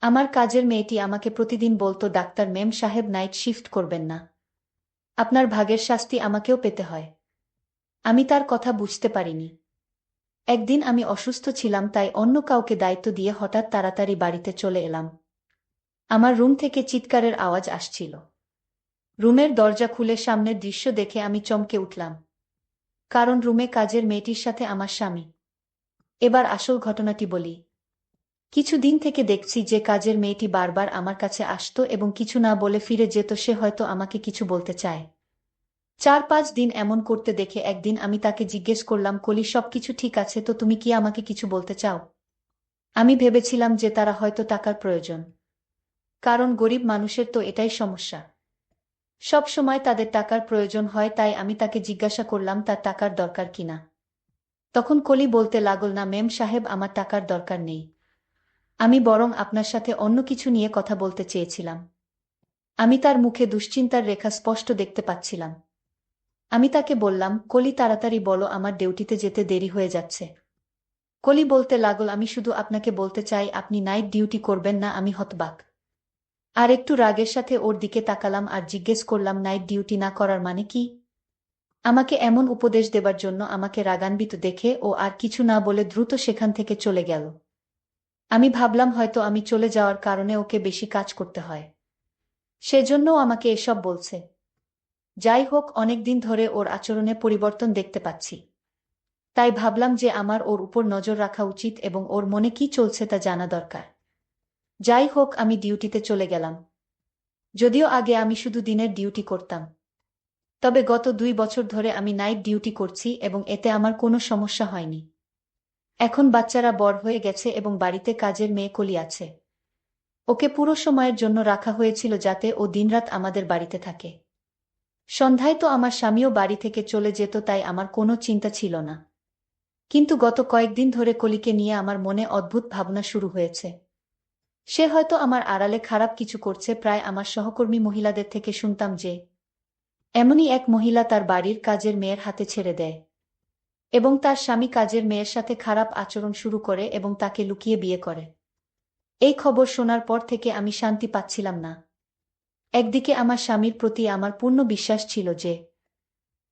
আমার কাজের মেয়েটি আমাকে প্রতিদিন বলতো, ডাক্তার মেম সাহেব নাইট শিফট করবেন না। আপনার ভাগের শাস্তি আমাকেও পেতে হয়। আমি তার কথা বুঝতে পারিনি। একদিন আমি অসুস্থ ছিলাম, তাই অন্য কাউকে দায়িত্ব দিয়ে হঠাৎ তাড়াতাড়ি বাড়িতে চলে এলাম। আমার রুম থেকে চিৎকারের আওয়াজ আসছিল। রুমের দরজা খুলে সামনের দৃশ্য দেখে আমি চমকে উঠলাম। কারণ রুমে কাজের মেয়েটির সাথে আমার স্বামী। এবার আসল ঘটনাটি বলি। কিছুদিন থেকে দেখছি যে কাজের মেয়েটি বারবার আমার কাছে আসত এবং কিছু না বলে ফিরে যেত, সে হয়তো আমাকে কিছু বলতে চায়। চার পাঁচ দিন এমন করতে দেখে একদিন আমি তাকে জিজ্ঞেস করলাম, কলি সবকিছু ঠিক আছে? তো তুমি কি আমাকে কিছু বলতে চাও? আমি ভেবেছিলাম যে তারা হয়তো টাকার প্রয়োজন। কারণ গরিব মানুষের তো এটাই সমস্যা। সব সময় তাদের টাকার প্রয়োজন হয়, তাই আমি তাকে জিজ্ঞাসা করলাম, তার টাকার দরকার কিনা তখন কলি বলতে লাগল, না মেম সাহেব, আমার টাকার দরকার নেই। আমি বরং আপনার সাথে অন্য কিছু নিয়ে কথা বলতে চেয়েছিলাম। আমি তার মুখে দুশ্চিন্তার রেখা স্পষ্ট দেখতে পাচ্ছিলাম। আমি তাকে বললাম, কলি, তাড়াতাড়ি বলো, আমার ডিউটিতে যেতে দেরি হয়ে যাচ্ছে। কলি বলতে লাগল, আমি শুধু আপনাকে বলতে চাই, আপনি নাইট ডিউটি করবেন না, আমি হতবাক। আর একটু রাগের সাথে ওর দিকে তাকালাম আর জিজ্ঞেস করলাম, নাইট ডিউটি না করার মানে কি? আমাকে এমন উপদেশ দেবার জন্য আমাকে রাগান্বিত দেখে ও আর কিছু না বলে দ্রুত সেখান থেকে চলে গেল। আমি ভাবলাম হয়তো আমি চলে যাওয়ার কারণে ওকে বেশি কাজ করতে হয়। সেজন্যও আমাকে এসব বলছে। যাই হোক অনেক দিন ধরে ওর আচরণে পরিবর্তন দেখতে পাচ্ছি। তাই ভাবলাম যে আমার ওর উপর নজর রাখা উচিত এবং ওর মনে কি চলছে তা জানা দরকার। যাই হোক, আমি ডিউটিতে চলে গেলাম। যদিও আগে আমি শুধু দিনের ডিউটি করতাম। তবে গত দুই বছর ধরে আমি নাইট ডিউটি করছি এবং এতে আমার কোনো সমস্যা হয়নি। এখন বাচ্চারা বড় হয়ে গেছে এবং বাড়িতে কাজের মেয়ে কলি আছে। ওকে পুরো সময়ের জন্য রাখা হয়েছিল যাতে ও দিনরাত আমাদের বাড়িতে থাকে। সন্ধ্যায় তো আমার স্বামীও বাড়ি থেকে চলে যেত, তাই আমার কোনো চিন্তা ছিল না। কিন্তু গত কয়েকদিন ধরে কলিকে নিয়ে আমার মনে অদ্ভুত ভাবনা শুরু হয়েছে। সে হয়তো আমার আড়ালে খারাপ কিছু করছে, প্রায় আমার সহকর্মী মহিলাদের থেকে শুনতাম যে, এমনই এক মহিলা তার বাড়ির কাজের মেয়ের হাতে ছেড়ে দেয়। এবং তার স্বামী কাজের মেয়ের সাথে খারাপ আচরণ শুরু করে এবং তাকে লুকিয়ে বিয়ে করে। এই খবর শোনার পর থেকে আমি শান্তি পাচ্ছিলাম না। একদিকে আমার স্বামীর প্রতি আমার পূর্ণ বিশ্বাস ছিল যে,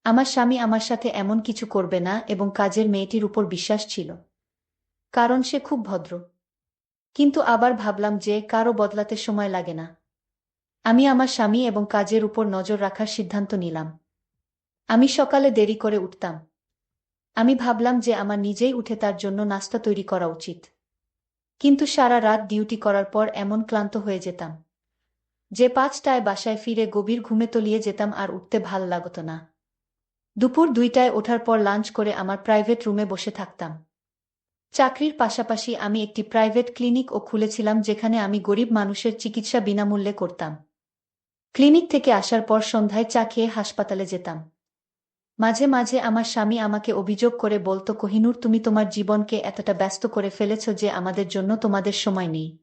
আমার স্বামী আমার সাথে এমন কিছু করবে না এবং কাজের মেয়েটির উপর বিশ্বাস ছিল। কারণ সে খুব ভদ্র। কিন্তু আবার ভাবলাম যে কারও বদলাতে সময় লাগে না। আমি আমার স্বামী এবং কাজের উপর নজর রাখার সিদ্ধান্ত নিলাম। আমি সকালে দেরি করে উঠতাম। আমি ভাবলাম যে আমার নিজেই উঠে তার জন্য নাস্তা তৈরি করা উচিত। কিন্তু সারা রাত ডিউটি করার পর এমন ক্লান্ত হয়ে যেতাম। যে পাঁচটায় বাসায় ফিরে গভীর ঘুমে তলিয়ে যেতাম আর উঠতে ভালো লাগত না। দুপুর দুইটায় ওঠার পর লাঞ্চ করে আমার প্রাইভেট রুমে বসে থাকতাম। চাকরির পাশাপাশি আমি একটি প্রাইভেট ক্লিনিক ও খুলেছিলাম যেখানে আমি গরিব মানুষের চিকিৎসা বিনামূল্যে করতাম। ক্লিনিক থেকে আসার পর সন্ধ্যায় চা খেয়ে হাসপাতালে যেতাম। মাঝে মাঝে আমার স্বামী আমাকে অভিযোগ করে বলতো, কোহিনুর, তুমি তোমার জীবনকে এতটা ব্যস্ত করে ফেলেছ যে আমাদের জন্য তোমাদের সময় নেই।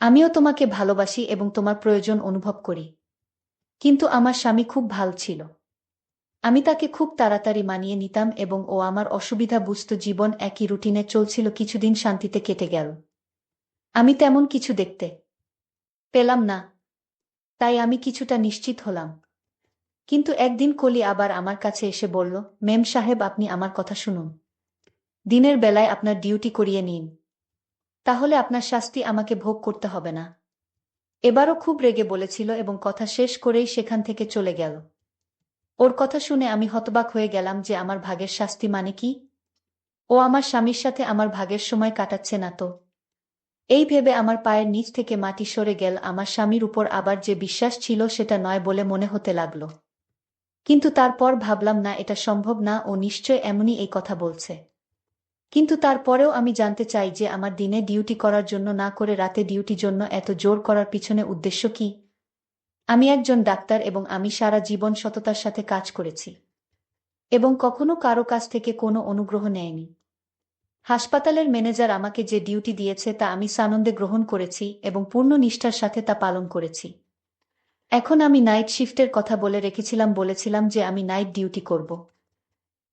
আমিও তোমাকে ভালোবাসি এবং তোমার প্রয়োজন অনুভব করি। কিন্তু আমার স্বামী খুব ভালো ছিল। আমি তাকে খুব তাড়াতাড়ি মানিয়ে নিতাম এবং ও আমার অসুবিধা বুঝত জীবন একই রুটিনে চলছিল, কিছুদিন শান্তিতে কেটে গেল। আমি তেমন কিছু দেখতে পেলাম না। তাই আমি কিছুটা নিশ্চিত হলাম। কিন্তু একদিন কলি আবার আমার কাছে এসে বলল, মেম সাহেব, আপনি আমার কথা শুনুন। দিনের বেলায় আপনার ডিউটি করিয়ে নিন। তাহলে আপনার শাস্তি আমাকে ভোগ করতে হবে না। এবারও খুব রেগে বলেছিল এবং কথা শেষ করেই সেখান থেকে চলে গেল। ওর কথা শুনে আমি হতবাক হয়ে গেলাম যে আমার ভাগের শাস্তি মানে কি? ও আমার স্বামীর সাথে আমার ভাগের সময় কাটাচ্ছে না তো। এই ভেবে আমার পায়ের নিচ থেকে মাটি সরে গেল। আমার স্বামীর উপর আবার যে বিশ্বাস ছিল সেটা নয় বলে মনে হতে লাগল। কিন্তু তারপর ভাবলাম, না, এটা সম্ভব না, ও নিশ্চয় এমনই এই কথা বলছে। কিন্তু তারপরেও আমি জানতে চাই যে, আমার দিনে ডিউটি করার জন্য না করে রাতে ডিউটি জন্য এত জোর করার পিছনে উদ্দেশ্য কি? আমি একজন ডাক্তার এবং আমি সারা জীবন সততার সাথে কাজ করেছি এবং কখনো কারও কাছ থেকে কোনো অনুগ্রহ নেয়নি। হাসপাতালের ম্যানেজার আমাকে যে ডিউটি দিয়েছে তা আমি সানন্দে গ্রহণ করেছি এবং পূর্ণ নিষ্ঠার সাথে তা পালন করেছি। এখন আমি নাইট শিফটের কথা বলে রেখেছিলাম, বলেছিলাম যে আমি নাইট ডিউটি করব।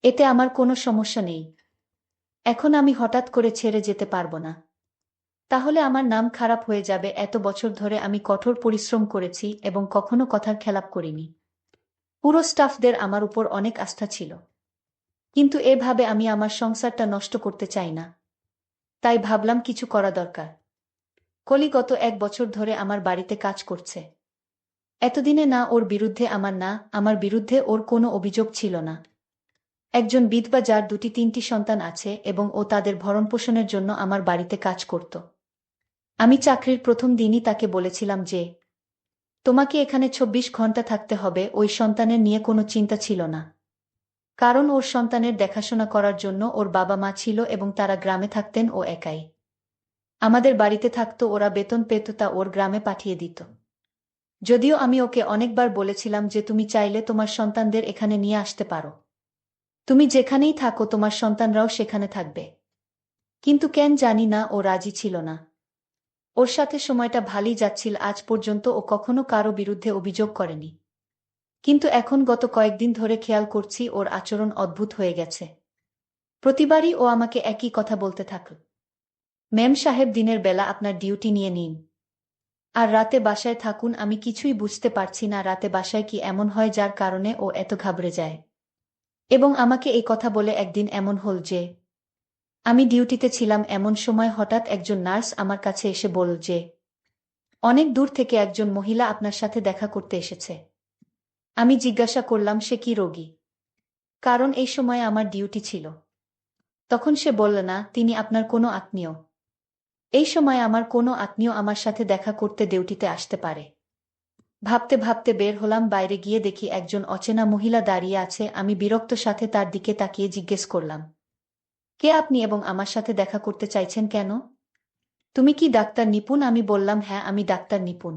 এতে আমার কোনো সমস্যা নেই। এখন আমি হঠাৎ করে ছেড়ে যেতে পারব না। তাহলে আমার নাম খারাপ হয়ে যাবে, এত বছর ধরে আমি কঠোর পরিশ্রম করেছি এবং কখনো কথার খেলাপ করিনি। পুরো স্টাফদের আমার উপর অনেক আস্থা ছিল। কিন্তু এভাবে আমি আমার সংসারটা নষ্ট করতে চাই না। তাই ভাবলাম কিছু করা দরকার। কলি গত এক বছর ধরে আমার বাড়িতে কাজ করছে। এতদিনে না ওর বিরুদ্ধে আমার না, আমার বিরুদ্ধে ওর কোনো অভিযোগ ছিল না। একজন বিধবা যার দুটি তিনটি সন্তান আছে এবং ও তাদের ভরণপোষণের জন্য আমার বাড়িতে কাজ করত। আমি চাকরির প্রথম দিনই তাকে বলেছিলাম যে, তোমাকে এখানে ২৪ ঘণ্টা থাকতে হবে, ওই সন্তানের নিয়ে কোনো চিন্তা ছিল না। কারণ ওর সন্তানের দেখাশোনা করার জন্য ওর বাবা মা ছিল এবং তারা গ্রামে থাকতেন ও একাই। আমাদের বাড়িতে থাকতো, ওরা বেতন পেত তা ওর গ্রামে পাঠিয়ে দিত। যদিও আমি ওকে অনেকবার বলেছিলাম যে তুমি চাইলে তোমার সন্তানদের এখানে নিয়ে আসতে পারো। তুমি যেখানেই থাকো, তোমার সন্তানরাও সেখানে থাকবে। কিন্তু কেন জানি না, ও রাজি ছিল না। ওর সাথে সময়টা ভালোই যাচ্ছিল, আজ পর্যন্ত ও কখনো কারও বিরুদ্ধে অভিযোগ করেনি। কিন্তু এখন গত কয়েকদিন ধরে খেয়াল করছি, ওর আচরণ অদ্ভুত হয়ে গেছে। প্রতিবারই ও আমাকে একই কথা বলতে থাকল ম্যাম সাহেব, দিনের বেলা আপনার ডিউটি নিয়ে নিন। আর রাতে বাসায় থাকুন, আমি কিছুই বুঝতে পারছি না রাতে বাসায় কি এমন হয় যার কারণে ও এত ঘাবড়ে যায়। এবং আমাকে এই কথা বলে একদিন এমন হল যে, আমি ডিউটিতে ছিলাম এমন সময় হঠাৎ একজন নার্স আমার কাছে এসে বলল যে, অনেক দূর থেকে একজন মহিলা আপনার সাথে দেখা করতে এসেছে। আমি জিজ্ঞাসা করলাম, সে কি রোগী? কারণ এই সময় আমার ডিউটি ছিল। তখন সে বলল, না, তিনি আপনার কোনো আত্মীয়। এই সময় আমার কোনো আত্মীয় আমার সাথে দেখা করতে ডিউটিতে আসতে পারে। ভাবতে ভাবতে বের হলাম, বাইরে গিয়ে দেখি একজন অচেনা মহিলা দাঁড়িয়ে আছে, আমি বিরক্ত সাথে তার দিকে তাকিয়ে জিজ্ঞেস করলাম, কে আপনি এবং আমার সাথে দেখা করতে চাইছেন কেন? তুমি কি ডাক্তার নিপুণ? আমি বললাম হ্যাঁ আমি ডাক্তার নিপুণ।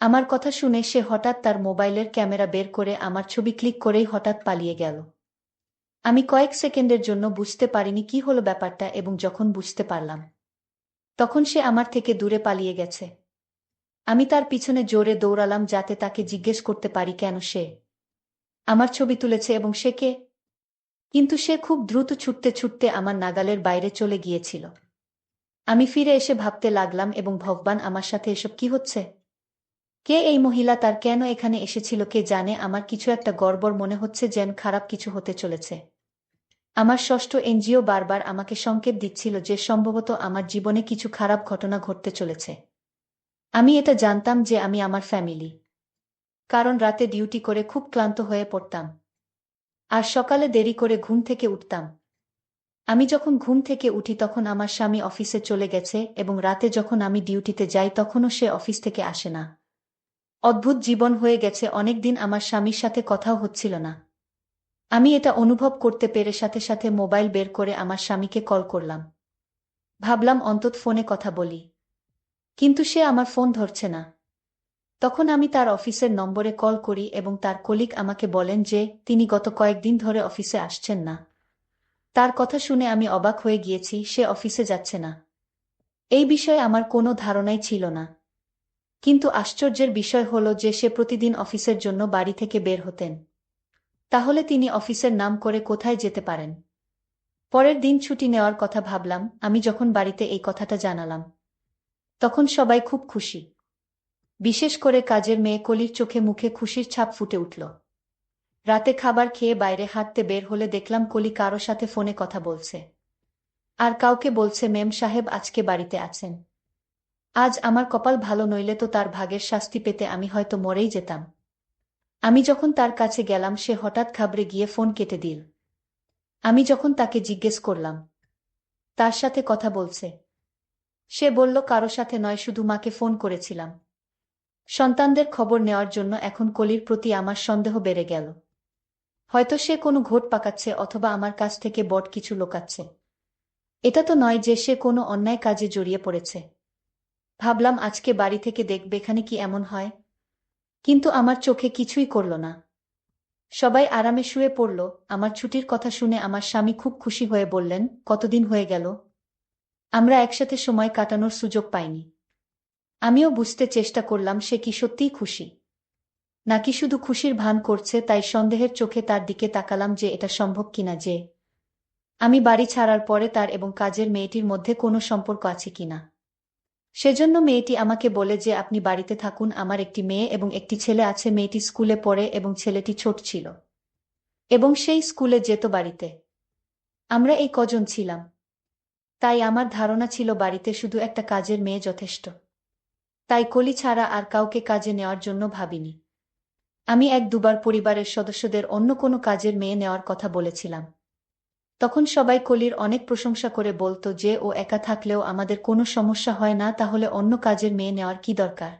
আমার কথা শুনে সে হঠাৎ তার মোবাইলের ক্যামেরা বের করে আমার ছবি ক্লিক করেই হঠাৎ পালিয়ে গেল। আমি কয়েক সেকেন্ডের জন্য বুঝতে পারিনি কি হলো ব্যাপারটা এবং যখন বুঝতে পারলাম তখন সে আমার থেকে দূরে পালিয়ে গেছে। আমি তার পিছনে জোরে দৌড়ালাম যাতে তাকে জিজ্ঞেস করতে পারি কেন সে। আমার ছবি তুলেছে এবং সে কে? কিন্তু সে খুব দ্রুত ছুটতে ছুটতে আমার নাগালের বাইরে চলে গিয়েছিল। আমি ফিরে এসে ভাবতে লাগলাম এবং ভগবান আমার সাথে এসব কি হচ্ছে? কে এই মহিলা তার কেন এখানে এসেছিল কে জানে? আমার কিছু একটা গড়বড় মনে হচ্ছে যেন খারাপ কিছু হতে চলেছে। আমার ষষ্ঠ এনজিও বারবার আমাকে সংকেত দিচ্ছিল যে সম্ভবত আমার জীবনে কিছু খারাপ ঘটনা ঘটতে চলেছে। আমি এটা জানতাম যে আমি আমার ফ্যামিলি। কারণ রাতে ডিউটি করে খুব ক্লান্ত হয়ে পড়তাম। আর সকালে দেরি করে ঘুম থেকে উঠতাম। আমি যখন ঘুম থেকে উঠি তখন আমার স্বামী অফিসে চলে গেছে এবং রাতে যখন আমি ডিউটিতে যাই তখনও সে অফিস থেকে আসে না। অদ্ভুত জীবন হয়ে গেছে, অনেকদিন আমার স্বামীর সাথে কথাও হচ্ছিল না। আমি এটা অনুভব করতে পেরে সাথে সাথে মোবাইল বের করে আমার স্বামীকে কল করলাম। ভাবলাম অন্তত ফোনে কথা বলি। কিন্তু সে আমার ফোন ধরছে না। তখন আমি তার অফিসের নম্বরে কল করি এবং তার কলিগ আমাকে বলেন যে, তিনি গত কয়েকদিন ধরে অফিসে আসছেন না। তার কথা শুনে আমি অবাক হয়ে গিয়েছি, সে অফিসে যাচ্ছে না। এই বিষয়ে আমার কোনো ধারণাই ছিল না। কিন্তু আশ্চর্যের বিষয় হল যে, সে প্রতিদিন অফিসের জন্য বাড়ি থেকে বের হতেন। তাহলে তিনি অফিসের নাম করে কোথায় যেতে পারেন? পরের দিন ছুটি নেওয়ার কথা ভাবলাম, আমি যখন বাড়িতে এই কথাটা জানালাম। তখন সবাই খুব খুশি। বিশেষ করে কাজের মেয়ে কলির চোখে মুখে খুশির ছাপ ফুটে উঠল। রাতে খাবার খেয়ে বাইরে হাঁটতে বের হলে দেখলাম কলি কারও সাথে ফোনে কথা বলছে। আর কাউকে বলছে, মেম সাহেব আজকে বাড়িতে আছেন। আজ আমার কপাল ভালো নইলে তো তার ভাগের শাস্তি পেতে আমি হয়তো মরেই যেতাম। আমি যখন তার কাছে গেলাম, সে হঠাৎ ঘাবড়ে গিয়ে ফোন কেটে দিল। আমি যখন তাকে জিজ্ঞেস করলাম, তার সাথে কথা বলছে। সে বলল, কারও সাথে নয়, শুধু মাকে ফোন করেছিলাম। সন্তানদের খবর নেওয়ার জন্য এখন কলির প্রতি আমার সন্দেহ বেড়ে গেল। হয়তো সে কোনো ঘোট পাকাচ্ছে অথবা আমার কাছ থেকে বট কিছু লোকাচ্ছে। এটা তো নয় যে সে কোনো অন্যায় কাজে জড়িয়ে পড়েছে। ভাবলাম, আজকে বাড়ি থেকে দেখবে, এখানে কি এমন হয়? কিন্তু আমার চোখে কিছুই করল না। সবাই আরামে শুয়ে পড়ল। আমার ছুটির কথা শুনে আমার স্বামী খুব খুশি হয়ে বললেন, কতদিন হয়ে গেল? আমরা একসাথে সময় কাটানোর সুযোগ পাইনি। আমিও বুঝতে চেষ্টা করলাম সে কি সত্যিই খুশি। নাকি শুধু খুশির ভান করছে, তাই সন্দেহের চোখে তার দিকে তাকালাম যে এটা সম্ভব কিনা যে, আমি বাড়ি ছাড়ার পরে তার এবং কাজের মেয়েটির মধ্যে কোনো সম্পর্ক আছে কিনা। সেজন্য মেয়েটি আমাকে বলে যে, আপনি বাড়িতে থাকুন, আমার একটি মেয়ে এবং একটি ছেলে আছে। মেয়েটি স্কুলে পড়ে এবং ছেলেটি ছোট ছিল এবং সেই স্কুলে যেত বাড়িতে। আমরা এই কজন ছিলাম। তাই আমার ধারণা ছিল বাড়িতে শুধু একটা কাজের মেয়ে যথেষ্ট। তাই কলি ছাড়া আর কাউকে কাজে নেওয়ার জন্য ভাবিনি। আমি এক দুবার পরিবারের সদস্যদের অন্য কোনো কাজের মেয়ে নেওয়ার কথা বলেছিলাম। তখন সবাই কলির অনেক প্রশংসা করে বলতো যে, ও একা থাকলেও আমাদের কোনো সমস্যা হয় না, তাহলে অন্য কাজের মেয়ে নেওয়ার কি দরকার?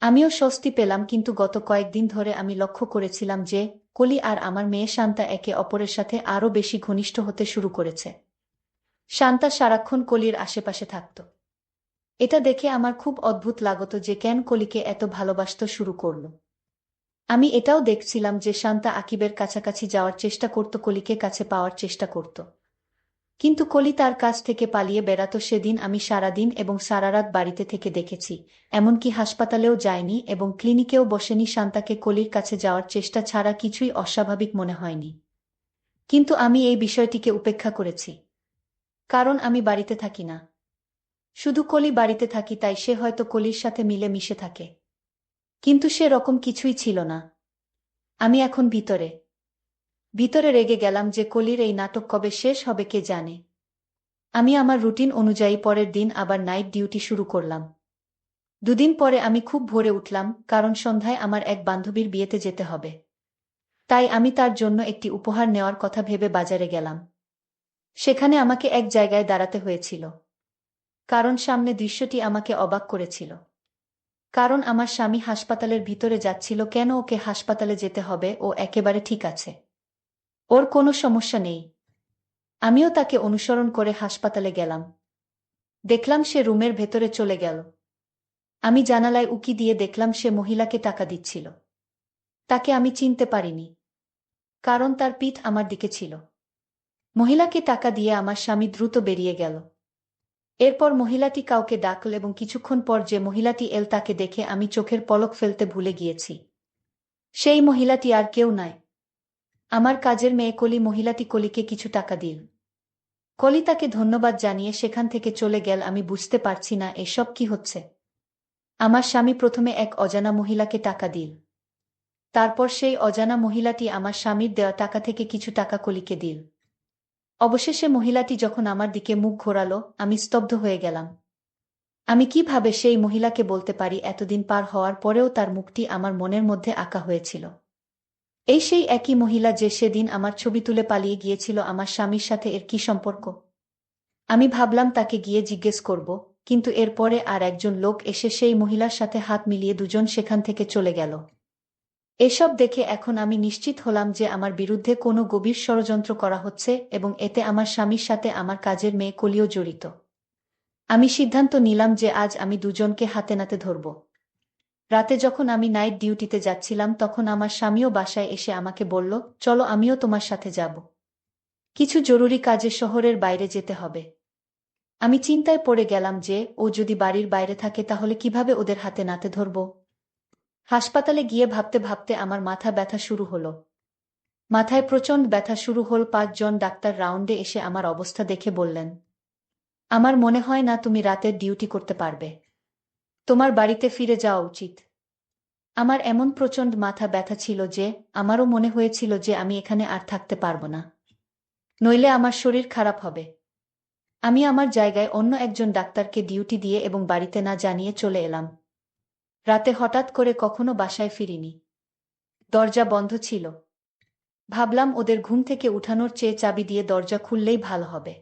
আমিও স্বস্তি পেলাম, কিন্তু গত কয়েকদিন ধরে আমি লক্ষ্য করেছিলাম যে, কলি আর আমার মেয়ে শান্তা একে অপরের সাথে আরও বেশি ঘনিষ্ঠ হতে শুরু করেছে। শান্তা সারাক্ষণ কলির আশেপাশে থাকত। এটা দেখে আমার খুব অদ্ভুত লাগত যে, কেন কলিকে এত ভালোবাসত শুরু করল। আমি এটাও দেখছিলাম যে শান্তা আকিবের কাছাকাছি যাওয়ার চেষ্টা করত, কলিকে কাছে পাওয়ার চেষ্টা করত। কিন্তু কলি তার কাছ থেকে পালিয়ে বেড়াত সেদিন আমি সারাদিন এবং সারারাত বাড়িতে থেকে দেখেছি। এমনকি হাসপাতালেও যায়নি এবং ক্লিনিকেও বসেনি শান্তাকে কলির কাছে যাওয়ার চেষ্টা ছাড়া কিছুই অস্বাভাবিক মনে হয়নি। কিন্তু আমি এই বিষয়টিকে উপেক্ষা করেছি। কারণ আমি বাড়িতে থাকি না। শুধু কলি বাড়িতে থাকি, তাই সে হয়তো কলির সাথে মিলে মিশে থাকে। কিন্তু সে রকম কিছুই ছিল না। আমি এখন ভিতরে। ভিতরে রেগে গেলাম যে কলির এই নাটক কবে শেষ হবে কে জানে। আমি আমার রুটিন অনুযায়ী পরের দিন আবার নাইট ডিউটি শুরু করলাম। দুদিন পরে আমি খুব ভোরে উঠলাম, কারণ সন্ধ্যায় আমার এক বান্ধবীর বিয়েতে যেতে হবে। তাই আমি তার জন্য একটি উপহার নেওয়ার কথা ভেবে বাজারে গেলাম। সেখানে আমাকে এক জায়গায় দাঁড়াতে হয়েছিল। কারণ সামনে দৃশ্যটি আমাকে অবাক করেছিল। কারণ আমার স্বামী হাসপাতালের ভিতরে যাচ্ছিল কেন ওকে হাসপাতালে যেতে হবে ও একেবারে ঠিক আছে। ওর কোনো সমস্যা নেই। আমিও তাকে অনুসরণ করে হাসপাতালে গেলাম। দেখলাম সে রুমের ভেতরে চলে গেল। আমি জানালায় উকি দিয়ে দেখলাম সে মহিলাকে টাকা দিচ্ছিল। তাকে আমি চিনতে পারিনি, কারণ তার পিঠ আমার দিকে ছিল। মহিলাকে টাকা দিয়ে আমার স্বামী দ্রুত বেরিয়ে গেল। এরপর মহিলাটি কাউকে ডাকল এবং কিছুক্ষণ পর যে মহিলাটি এল তাকে দেখে আমি চোখের পলক ফেলতে ভুলে গিয়েছি। সেই মহিলাটি আর কেউ নয় আমার কাজের মেয়ে কলি মহিলাটি কলিকে কিছু টাকা দিল। কলি তাকে ধন্যবাদ জানিয়ে সেখান থেকে চলে গেল, আমি বুঝতে পারছি না এসব কি হচ্ছে। আমার স্বামী প্রথমে এক অজানা মহিলাকে টাকা দিল। তারপর সেই অজানা মহিলাটি আমার স্বামীর দেওয়া টাকা থেকে কিছু টাকা কলিকে দিল। অবশেষে মহিলাটি যখন আমার দিকে মুখ ঘোরালো, আমি স্তব্ধ হয়ে গেলাম। আমি কীভাবে সেই মহিলাকে বলতে পারি এতদিন পার হওয়ার পরেও তার মুখটি আমার মনের মধ্যে আঁকা হয়েছিল। এই সেই একই মহিলা যে সেদিন আমার ছবি তুলে পালিয়ে গিয়েছিল আমার স্বামীর সাথে এর কি সম্পর্ক? আমি ভাবলাম তাকে গিয়ে জিজ্ঞেস করব, কিন্তু এরপরে আর একজন লোক এসে সেই মহিলার সাথে হাত মিলিয়ে দুজন সেখান থেকে চলে গেল। এসব দেখে এখন আমি নিশ্চিত হলাম যে আমার বিরুদ্ধে কোনো গভীর ষড়যন্ত্র করা হচ্ছে এবং এতে আমার স্বামীর সাথে আমার কাজের মেয়ে কলিও জড়িত। আমি সিদ্ধান্ত নিলাম যে আজ আমি দুজনকে হাতে নাতে ধরব। রাতে যখন আমি নাইট ডিউটিতে যাচ্ছিলাম, তখন আমার স্বামীও বাসায় এসে আমাকে বলল, চলো আমিও তোমার সাথে যাব। কিছু জরুরি কাজে শহরের বাইরে যেতে হবে। আমি চিন্তায় পড়ে গেলাম যে ও যদি বাড়ির বাইরে থাকে তাহলে কীভাবে ওদের হাতে নাতে ধরব? হাসপাতালে গিয়ে ভাবতে ভাবতে আমার মাথা ব্যথা শুরু হলো। মাথায় প্রচণ্ড ব্যথা শুরু হল, পাঁচজন ডাক্তার রাউন্ডে এসে আমার অবস্থা দেখে বললেন, আমার মনে হয় না তুমি রাতের ডিউটি করতে পারবে। তোমার বাড়িতে ফিরে যাওয়া উচিত। আমার এমন প্রচণ্ড মাথা ব্যথা ছিল যে, আমারও মনে হয়েছিল যে আমি এখানে আর থাকতে পারব না। নইলে আমার শরীর খারাপ হবে। আমি আমার জায়গায় অন্য একজন ডাক্তারকে ডিউটি দিয়ে এবং বাড়িতে না জানিয়ে চলে এলাম। রাতে হঠাৎ করে কখনো বাসায় ফিরিনি। দরজা বন্ধ ছিল। ভাবলাম ওদের ঘুম থেকে উঠানোর চেয়ে চাবি দিয়ে দরজা খুললেই ভালো হবে।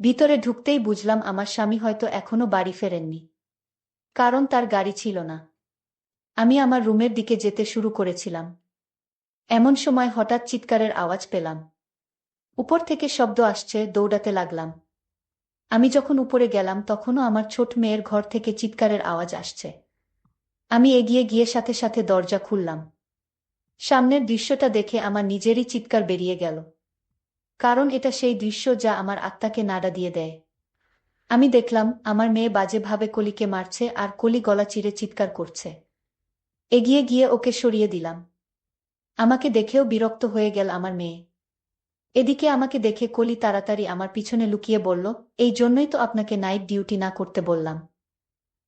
ভিতরে ঢুকতেই বুঝলাম আমার স্বামী হয়তো এখনও বাড়ি ফেরেননি। কারণ তার গাড়ি ছিল না। আমি আমার রুমের দিকে যেতে শুরু করেছিলাম। এমন সময় হঠাৎ চিৎকারের আওয়াজ পেলাম। উপর থেকে শব্দ আসছে, দৌড়াতে লাগলাম। আমি যখন উপরে গেলাম, তখনও আমার ছোট মেয়ের ঘর থেকে চিৎকারের আওয়াজ আসছে। আমি এগিয়ে গিয়ে সাথে সাথে দরজা খুললাম। সামনের দৃশ্যটা দেখে আমার নিজেরই চিৎকার বেরিয়ে গেল। কারণ এটা সেই দৃশ্য যা আমার আত্মাকে নাড়া দিয়ে দেয়। আমি দেখলাম, আমার মেয়ে বাজেভাবে কলিকে মারছে আর কলি গলা চিরে চিৎকার করছে। এগিয়ে গিয়ে ওকে সরিয়ে দিলাম। আমাকে দেখেও বিরক্ত হয়ে গেল আমার মেয়ে। এদিকে আমাকে দেখে কলি তাড়াতাড়ি আমার পিছনে লুকিয়ে বলল, এই জন্যই তো আপনাকে নাইট ডিউটি না করতে বললাম।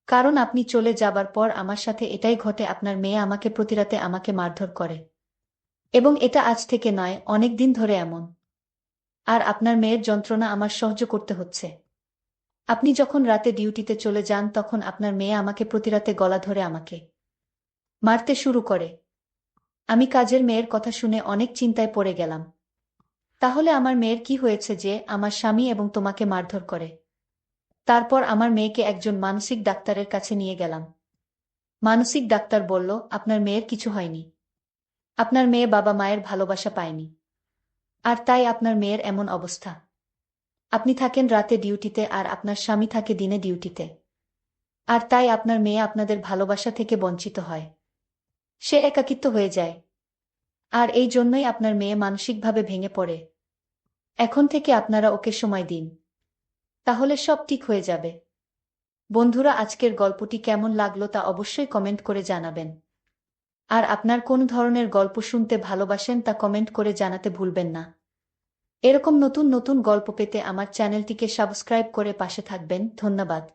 কারণ আপনি চলে যাবার পর আমার সাথে এটাই ঘটে, আপনার মেয়ে আমাকে প্রতিরাতে আমাকে মারধর করে। এবং এটা আজ থেকে নয়, অনেক দিন ধরে এমন। আর আপনার মেয়ের যন্ত্রণা আমার সহ্য করতে হচ্ছে। আপনি যখন রাতে ডিউটিতে চলে যান, তখন আপনার মেয়ে আমাকে প্রতিরাতে গলা ধরে আমাকে। মারতে শুরু করে। আমি কাজের মেয়ের কথা শুনে অনেক চিন্তায় পড়ে গেলাম। তাহলে আমার মেয়ের কি হয়েছে যে, আমার স্বামী এবং তোমাকে মারধর করে? তারপর আমার মেয়েকে একজন মানসিক ডাক্তারের কাছে নিয়ে গেলাম। মানসিক ডাক্তার বলল, আপনার মেয়ের কিছু হয়নি। আপনার মেয়ে বাবা মায়ের ভালোবাসা পায়নি। আর তাই আপনার মেয়ের এমন অবস্থা। আপনি থাকেন রাতে ডিউটিতে আর আপনার স্বামী থাকে দিনে ডিউটিতে। আর তাই আপনার মেয়ে আপনাদের ভালোবাসা থেকে বঞ্চিত হয়। সে একাকিত্ব হয়ে যায়। আর এই জন্যই আপনার মেয়ে মানসিকভাবে ভেঙে পড়ে। এখন থেকে আপনারা ওকে সময় দিন। তাহলে সব ঠিক হয়ে যাবে। বন্ধুরা, আজকের গল্পটি কেমন লাগল তা অবশ্যই কমেন্ট করে জানাবেন। আর আপনার কোন ধরনের গল্প শুনতে ভালোবাসেন তা কমেন্ট করে জানাতে ভুলবেন না। এরকম নতুন নতুন গল্প পেতে আমার চ্যানেলটিকে সাবস্ক্রাইব করে পাশে থাকবেন। ধন্যবাদ।